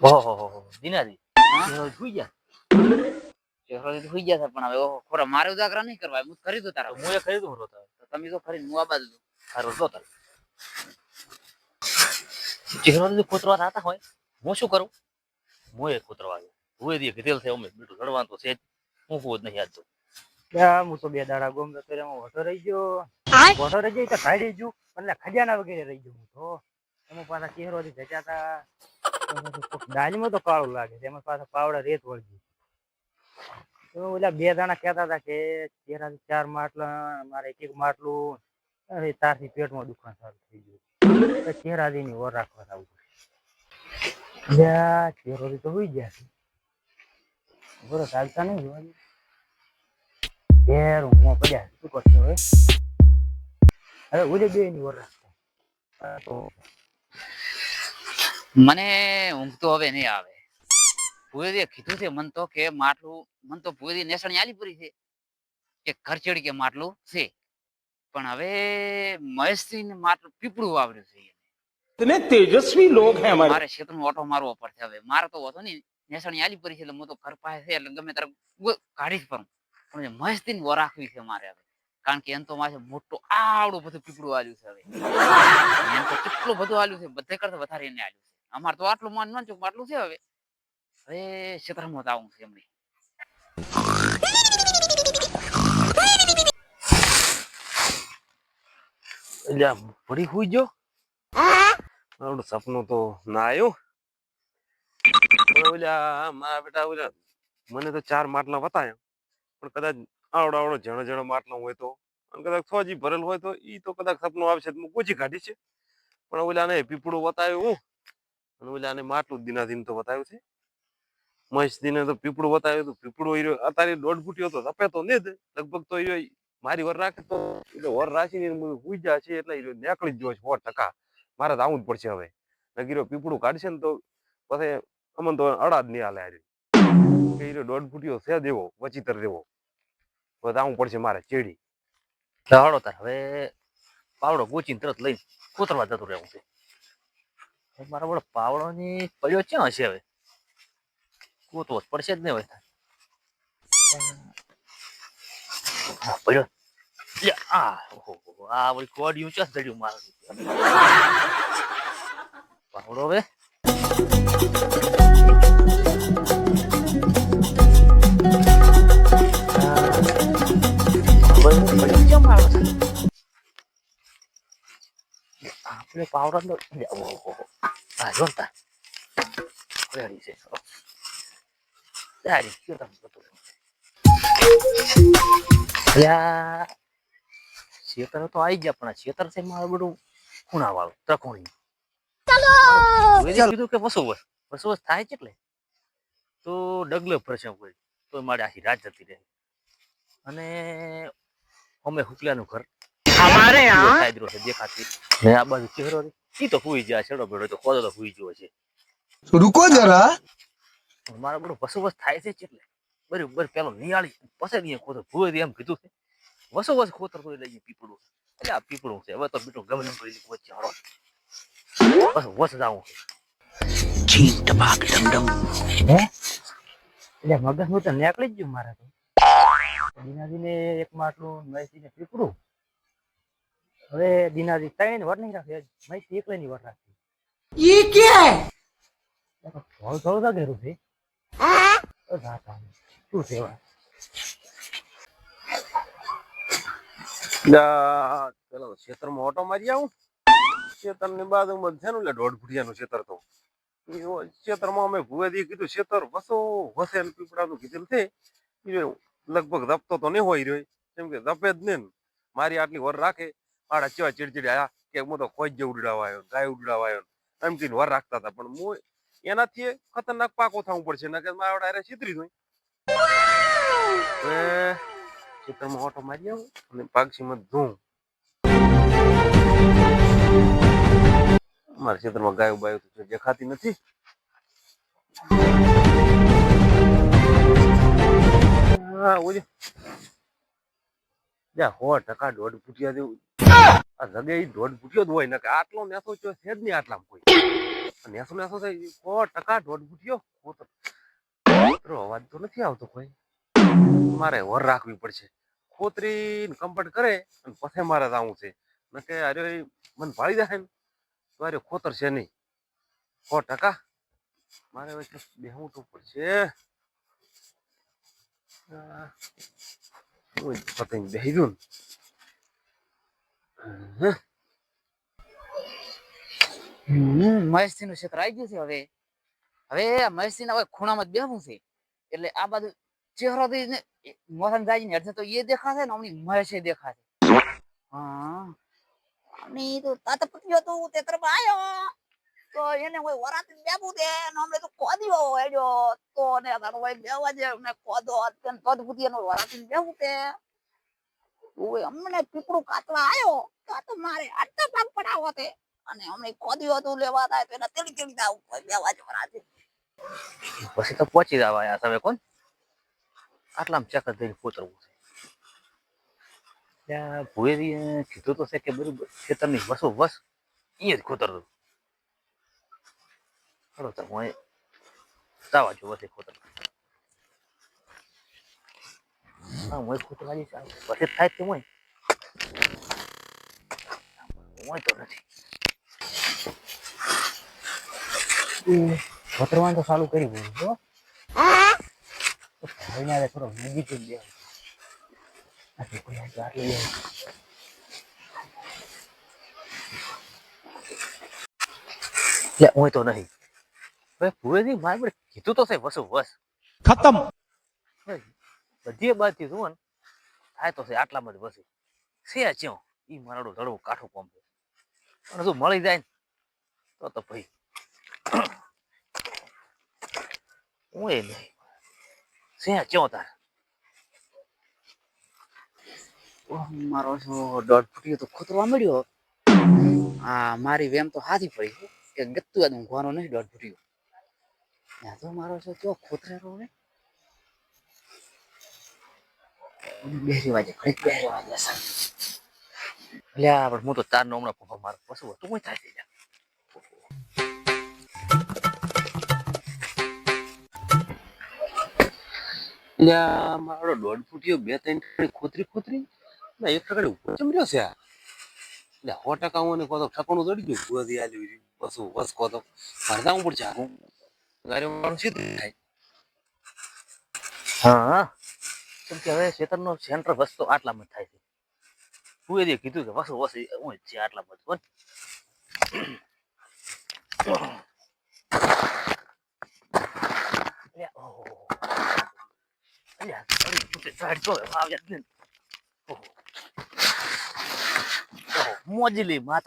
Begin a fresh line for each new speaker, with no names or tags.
ઓહો હો હો દિનાજી સુઈ ગયા.
ચહેરો તો સુઈ ગયા છે પણ હવે ઓહો ખોરા મારે ઉદાકરા નહીં કરવા હું કરી દઉં તારા
હું એ ખરીદું હરો તારે
તો તમે તો ફરી હું આ બાજુ દઉં.
જો તારે. જો થતા હોય હું શું કરું? હું એ કોતરવા આવ્યો. હું એ દી કીધેલ છે અમે બેટું લડવાનું તો છે જ. હું કોઈ નહીં યાદ
ત્યાં હું તો બે દાડા ગોમ તો એમાં વટો રહી ગયો. વટો રહી ગયો તો કાઢી ગયું એટલે ખજાના વગેરે રહી ગયું હું તો. એમાં પાછા ચહેરો થી. જચાતા દાળીમાં તો કાળું લાગે એમાં પાછા પાવડા રેત વળગી. તો ઓલા બે દાણા કહેતા હતા કે ચહેરાથી ચાર માટલા, મારે એક એક માટલું તારથી પેટમાં દુખાન સારું થઈ ગયું. તો ચહેરાથી ની ઓર રાખવા આવું પડે ચહેરો તો હોઈ ગયા છે. બરો ચાલતા નહીં જોવાની ઘેર હું પડ્યા શું કરશો હવે? હવે ઉડે બે ની ઓર રાખતા
મને ઊંઘ તો હવે નહીં આવે. પૂરેદીએ કીધું છે મન તો કે માટલું મન તો પૂરેદી નેસણી આલી છે. કે ખર્ચેડ કે માટલું છે. પણ હવે મહેશસિંહ માટલું પીપળું વાવર્યું છે
તને તેજસ્વી લોક હે અમારે.
મારે ક્ષેત્રનો ઓટો મારવો પડશે હવે. મારે તો હતો નહીં નેસણ આલી પડી છે એટલે હું તો ઘર પાસે છે એટલે ગમે તારે કાઢી જ પડું પણ મહેશસિંહ વો રાખવી છે મારે હવે. કારણ કે એમ તો મારે મોટો આવડું બધું પીપળું આવ્યું છે હવે. એમ તો કેટલું બધું આલ્યું છે બધે કરતા વધારે એને આલ્યું છે. અમારે તો આટલું માન ન ચોક આટલું છે હવે. હવે ક્ષેત્રમાં તો આવું છે એમની
એટલે પડી હુઈ ગયો? આવડું સપનું તો ના આવ્યું. પણ ઓલા મારા બેટા ઓલા મને તો ચાર માટલા બતાયા પણ કદાચ આવડો આવડો જણો જણો માટલો હોય તો. અને કદાચ સોજી ભરેલ હોય તો ઈ તો કદાચ સપનું આવશે તો હું પૂછી કાઢી છે પણ ઓલાને પીપળું બતાવ્યું હું. અને ઓલાને માટલું દિના દિન તો બતાવ્યું છે. મહેશ દિને તો પીપળું બતાવ્યું તો પીપળું હીરો અત્યારે દોઢ ફૂટ્યો તો તપે તો નહીં જ. લગભગ તો હીરો મારી વર રાખે તો, એટલે વર રાખીને હુઈ જાય છે, એટલે હીરો નીકળી જ જોશે સો ટકા. મારે તો આવું જ પડશે હવે. નગીરો પીપળું કાઢશે ને તો પછી અમન તો અડા જ નહીં હાલે હારી. ઈ દોઢ ફૂટ્યો છે દેવો, વચીતર દેવો. પછી આવું પડશે મારે, ચેડી.
હાડો તાર, હવે પાવડો ગોચીને તરત લઈને કોતરવા જતું રહેવું છે? હવે મારા વડે પાવડો ની પડ્યો ક્યાં હશે હવે? કોત જ પડશે જ ને હવે. પડ્યો આ ઓહો, આ વળી કોડિયું ચસ ધડ્યું મારું? પાવડો હવે. ક્યાં આપણે પાવડર લે, ઓહો, Ah, jonta. Where is it? Oh. There is your betul. Ya. Siatar તો આવી ગયા પણ સિયતર છે મારું બધું ખૂણા વાળું ત્રકોણી ચાલો કીધું કે વસોવસ વસોવસ થાય છે એટલે તો ડગલે પ્રશ્ન હોય તો મારે આખી રાત જતી રહે અને અમે હુકલાનું ઘર અમારે દેખાતી આ બાજુ ચહેરો ઈ તો હુઈ ગયા છેડો બેડો તો ખોદો તો હુઈ ગયો છે.
રૂકો
જરા. મારા બડો વસોવસ થાય છે એટલે. બરોબર પેલો નિયાળી પછી નહીં ખોદો. ભૂવે એમ કીધું છે. વસોવસ ખોતર તો લઈ પીપળું. એટલે આ પીપળું છે. હવે તો બીટો ગમે એમ કરી લીધું વચ્ચે હરો બસ વસ જાઉં ચીન ટબાક ડમડમ. હે?
એટલે મગજ હું તો નીકળી જ ગયું મારા તો. દિનાજીને એક માટલું મહેશીને પીપળું. હવે દિનાજી ત્રણ વર નહીં રાખી મારી એકલે ની વર રાખી.
ઈ કે?
થોડું થોડું તો ઘેરું છે. શું સેવા
પેલો ખેતરમાં ઓટો મારી આવું. ખેતરની બાજુમાં છે ને એટલે દોઢ ફૂટિયાનું ખેતર તો ખેતરમાં અમે ભૂવેથી કીધું ખેતર વસો વસે પીપળાનું કીધેલ છે. લગભગ ધપતો તો નહીં હોય રહ્યો. કેમ કે ધપે જ નહીં મારી આટલી વર રાખે. આડા ચેવા ચીડચીડ્યા કે હું તો ખોજ જે ઉડાડવા ગાય ઉડાડવા એમ કહીને વાર રાખતા હતા. પણ હું એનાથી ખતરનાક પાકો થવું પડશે, નકર મારા ડાયરે છીતરી હવે ખેતરમાં ઓટો મારી આવું અને પાક્ષીમાં ધૂમ. મારા ખેતરમાં ગાયો બાયો દેખાતી નથી. હા ઓલી જા સો ટકા દોઢ ફૂટિયા જેવું. આ ઈ દોઢ ફૂટ્યો જ હોય ને કે આટલો નેસો છો જ નહીં આટલામાં કોઈ. નેસો નેસો છે સો ટકા દોઢ ફૂટ્યો. ખોતરો અવાજ તો નથી આવતો કોઈ. મારે વર રાખવી પડશે. ખોતરી કમ્પટ કરે અને પછી મારે જવું છે. નકે અરે મને ભાળી જાય ને. તો અરે ખોતર છે નહીં. સો ટકા. મારે હવે બેહવું તો પડશે. બેહી ગયું
હમ મહેશથી નું ક્ષેત્ર આવી ગયું છે હવે હવે આ મહેશથી હવે ખૂણામાં જ બેહવું છે એટલે આ બાજુ ચહેરો મોસમ જાય ને હેઠે તો એ દેખાશે ને અમની મહેશ દેખાશે. હા. આમની તો તાતા પત્યો તું તેતર તરફ આયો તો એને કોઈ વરાતી બેબું દે ને હમણે તો કોદીઓ હેડ્યો. તો ને તારો ભાઈ બેવા જે ને કોદો તન પદ પુતી નો વરાતી બેબું દે. ઓય હમણે પીપળું કાતવા આયો, તો મારે આટલા ભાગ પડાવો તે અને હમણે કોદીઓ તું લેવા થાય એના તેડી તેડી આવું કોઈ બેવા
પછી તો પહોંચી જવા આયા તમે કોણ? આટલામાં ચક્કર દઈને કોતરવું છે. ત્યાં ભુવેથી કીધું તો છે કે બરોબર, ખેતરની વસો વસ અહીંયા જ કોતરતું ચલો તો હું જવા જો વસે કોતર હા, હું જઈશ. આ વસે થાય તે હું હું તો નથી.
કોતરવાનું તો ચાલુ કરી દીધું, હો. ભાઈને થોડો નજીક જ બેહો. આ voy a ayudarle bien.
લે હું તો નહીં હવે પૂરેજી ભાઈ પણ કીધું તો છે વસુ વસ.
ખતમ.
બધી બાજુ જુઓ ને થાય તો છે આટલામાં જ વસુ. છે ચ્યો એ મારાડું લડવું કાઠું કોમ છે. અને જો મળી જાય ને તો તો ભાઈ. હું એ નહીં. છે ચ્યો તાર?
મારો છો દોઢ ફૂટ્યો તો ખોતરવા મળ્યો. આ મારી વેમ તો હાથી પડી. કે ગત્તુ યાદ ઊંઘવાનો નહીં દોઢ ફૂટ્યો. ત્યાં તો મારો છે કેવો ખોતરેલો હવે બેસી વાજે ઘડીક બેસી વાજે
લે પણ હું તો તાર નો હમણાં પપ્પા મારો પશુ હતું હું થાય લ્યા.
લ્યા મારો દોઢ ફૂટ્યો, બે ત્રણ ટકડી ખોતરી ખોતરી, ના, એક ટકડી ઉપર ચમર્યો છે આ. લે, સો ટકા હું કહો તો ઠકણું ચડી ગયું ગોદી આલ્યું બસો, બસ કહો તો મારે જવું પડશે આખું ગાડી વાળું સીધું થાય?
હા. કેમ કે હવે ખેતરનો સેન્ટર વસ્તો આટલામાં થાય છે. તું એ કીધું કે વસો વસ હું જ છે આટલામાં બોલ. અલ્યા, તું આવ્યા જ મોજલી માતા